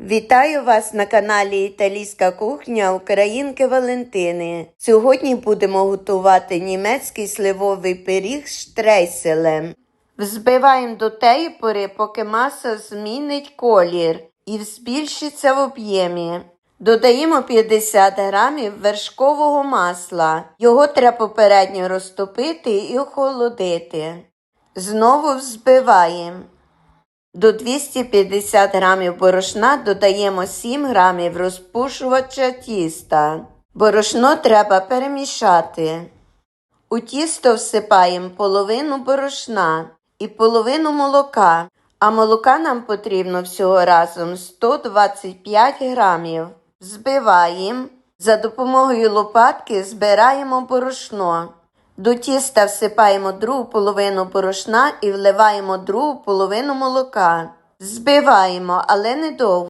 Вітаю вас на каналі Італійська кухня Українки Валентини. Сьогодні будемо готувати німецький сливовий пиріг з штрейселем. Взбиваємо до тієї пори, поки маса змінить колір і збільшиться в об'ємі. Додаємо 50 грамів вершкового масла. Його треба попередньо розтопити і охолодити. Знову взбиваємо. До 250 грамів борошна додаємо 7 грамів розпушувача тіста. Борошно треба перемішати. У тісто всипаємо половину борошна і половину молока, а молока нам потрібно всього разом 125 грамів. Збиваємо. За допомогою лопатки збираємо борошно. До тіста всипаємо другу половину борошна і вливаємо другу половину молока. Збиваємо, але не довго.